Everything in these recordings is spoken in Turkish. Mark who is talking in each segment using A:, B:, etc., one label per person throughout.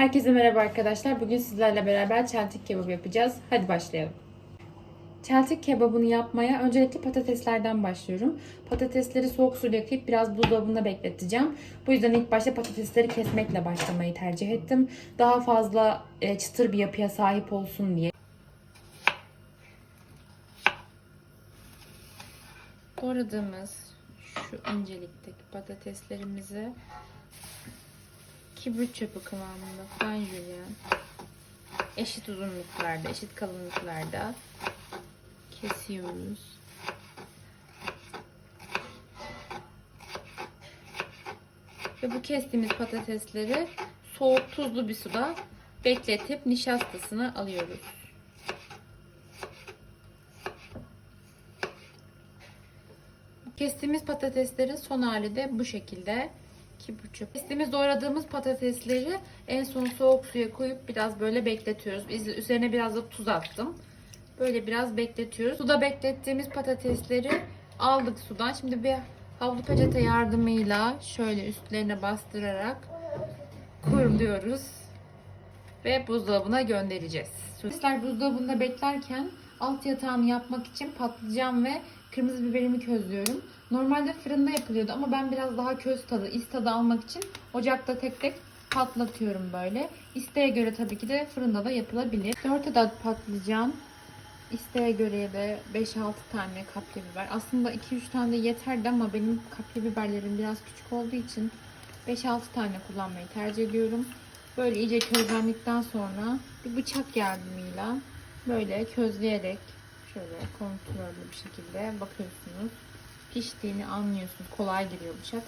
A: Herkese merhaba arkadaşlar. Bugün sizlerle beraber çeltik kebabı yapacağız. Hadi başlayalım. Çeltik kebabını yapmaya öncelikle patateslerden başlıyorum. Patatesleri soğuk suyla yıkayıp biraz buzdolabında bekleteceğim. Bu yüzden ilk başta patatesleri kesmekle başlamayı tercih ettim. Daha fazla e, çıtır bir yapıya sahip olsun diye. Doğradığımız şu incelikteki patateslerimizi kibrit çöpü kıvamında fine julienne eşit uzunluklarda, eşit kalınlıklarda kesiyoruz. Ve bu kestiğimiz patatesleri soğuk tuzlu bir suda bekletip nişastasını alıyoruz. Kestiğimiz patateslerin son hali de bu şekilde. Ki bu çöp. Kestiğimiz doğradığımız patatesleri en son soğuk suya koyup biraz böyle bekletiyoruz. Üzerine biraz da tuz attım. Böyle biraz bekletiyoruz. Suda beklettiğimiz patatesleri aldık sudan. Şimdi bir havlu peçete yardımıyla şöyle üstlerine bastırarak kuruluyoruz. Ve buzdolabına göndereceğiz. Patatesler buzdolabında beklerken alt yatağını yapmak için patlıcan ve kırmızı biberimi közlüyorum. Normalde fırında yapılıyordu ama ben biraz daha köz tadı, is tadı almak için ocakta tek tek patlatıyorum böyle. İsteğe göre tabii ki de fırında da yapılabilir. 4 adet patlıcan, isteğe göre de 5-6 tane kapya biber. Aslında 2-3 tane de yeterdi ama benim kapya biberlerim biraz küçük olduğu için 5-6 tane kullanmayı tercih ediyorum. Böyle iyice közlendikten sonra bir bıçak yardımıyla böyle közleyerek şöyle kontrollü bir şekilde bakıyorsunuz. Piştiğini anlıyorsunuz. Kolay giriyor bıçak.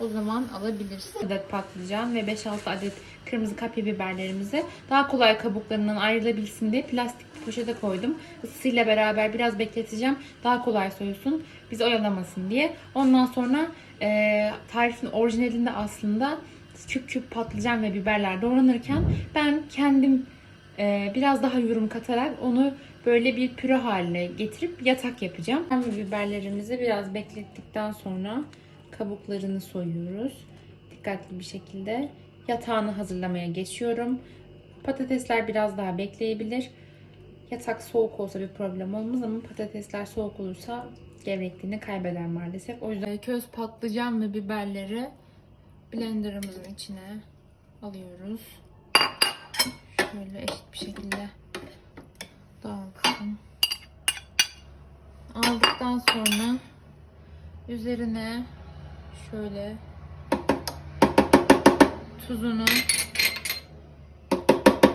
A: O zaman alabilirsiniz. adet patlıcan ve 5-6 adet kırmızı kapya biberlerimizi daha kolay kabuklarından ayrılabilsin diye plastik poşete koydum. Isısıyla beraber biraz bekleteceğim. Daha kolay soyulsun. Bizi oyalamasın diye. Ondan sonra e, tarifin orijinalinde aslında küp küp patlıcan ve biberler doğranırken ben kendim biraz daha yorum katarak onu böyle bir püre haline getirip yatak yapacağım. Hem biberlerimizi biraz beklettikten sonra kabuklarını soyuyoruz. Dikkatli bir şekilde yatağını hazırlamaya geçiyorum. Patatesler biraz daha bekleyebilir. Yatak soğuk olsa bir problem olmaz ama patatesler soğuk olursa gevrekliğini kaybeder maalesef. O yüzden köz patlıcan ve biberleri blenderımızın içine alıyoruz. Şöyle eşit bir şekilde dağılsın. Aldıktan sonra üzerine şöyle tuzunu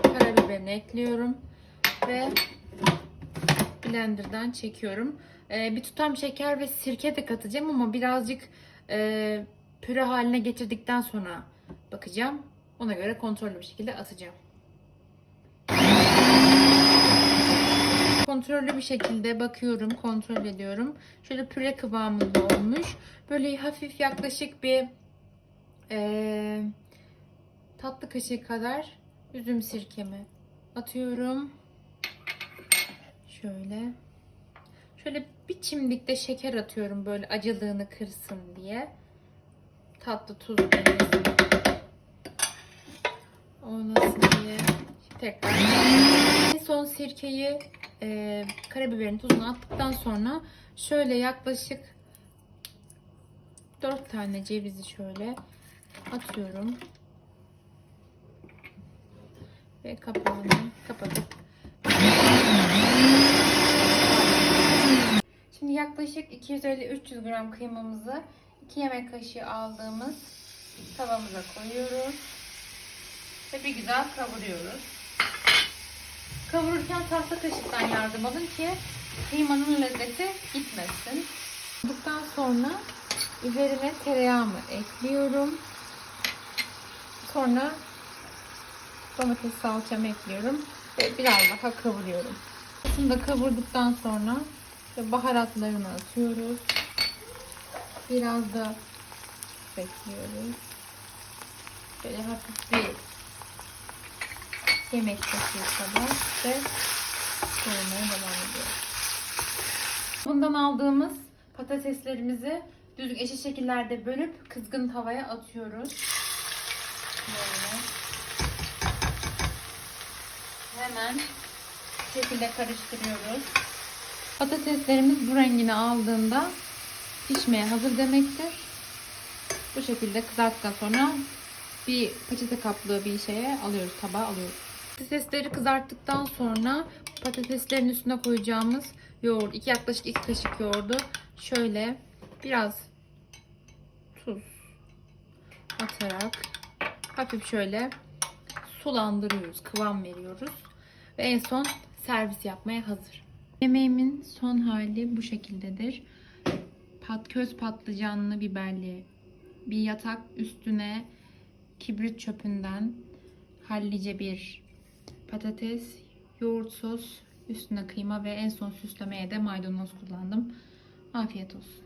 A: karabiberini ekliyorum ve blenderdan çekiyorum. Ee, bir tutam şeker ve sirke de katacağım ama birazcık e, püre haline getirdikten sonra bakacağım. Ona göre kontrollü bir şekilde atacağım. Kontrollü bir şekilde bakıyorum, kontrol ediyorum. Şöyle püre kıvamında olmuş. Böyle hafif yaklaşık bir eee, tatlı kaşığı kadar üzüm sirkemi atıyorum. Şöyle. Şöyle bir çimdik de şeker atıyorum böyle acılığını kırsın diye. Tatlı tuz. Olmasın diye. Tekrar. En son sirkeyi e, karabiberin tuzunu attıktan sonra şöyle yaklaşık 4 tane cevizi şöyle atıyorum. Ve kapağını kapatıp Şimdi yaklaşık 250-300 gram kıymamızı 2 yemek kaşığı aldığımız tavamıza koyuyoruz. Ve bir güzel kavuruyoruz. Kavururken tahta kaşıktan yardım alın ki kıymanın lezzeti gitmesin. Bundan sonra üzerine tereyağımı ekliyorum. Sonra domates salçamı ekliyorum ve biraz daha kavuruyorum. Bunu da kavurduktan sonra baharatlarını atıyoruz. Biraz da bekliyoruz. Böyle hafif bir yemek kaşığı kadar ve koymaya devam ediyoruz. Bundan aldığımız patateslerimizi düzgün eşit şekillerde bölüp kızgın tavaya atıyoruz. Böyle. hemen bu şekilde karıştırıyoruz. Patateslerimiz bu rengini aldığında pişmeye hazır demektir. Bu şekilde kızarttıktan sonra bir peçete kaplı bir şeye alıyoruz, tabağa alıyoruz. Patatesleri kızarttıktan sonra patateslerin üstüne koyacağımız yoğurt, iki yaklaşık iki kaşık yoğurdu şöyle biraz tuz atarak hafif şöyle sulandırıyoruz, kıvam veriyoruz. Ve en son servis yapmaya hazır. Yemeğimin son hali bu şekildedir. Pat, köz patlıcanlı biberli bir yatak üstüne kibrit çöpünden hallice bir patates, yoğurt sos, üstüne kıyma ve en son süslemeye de maydanoz kullandım. Afiyet olsun.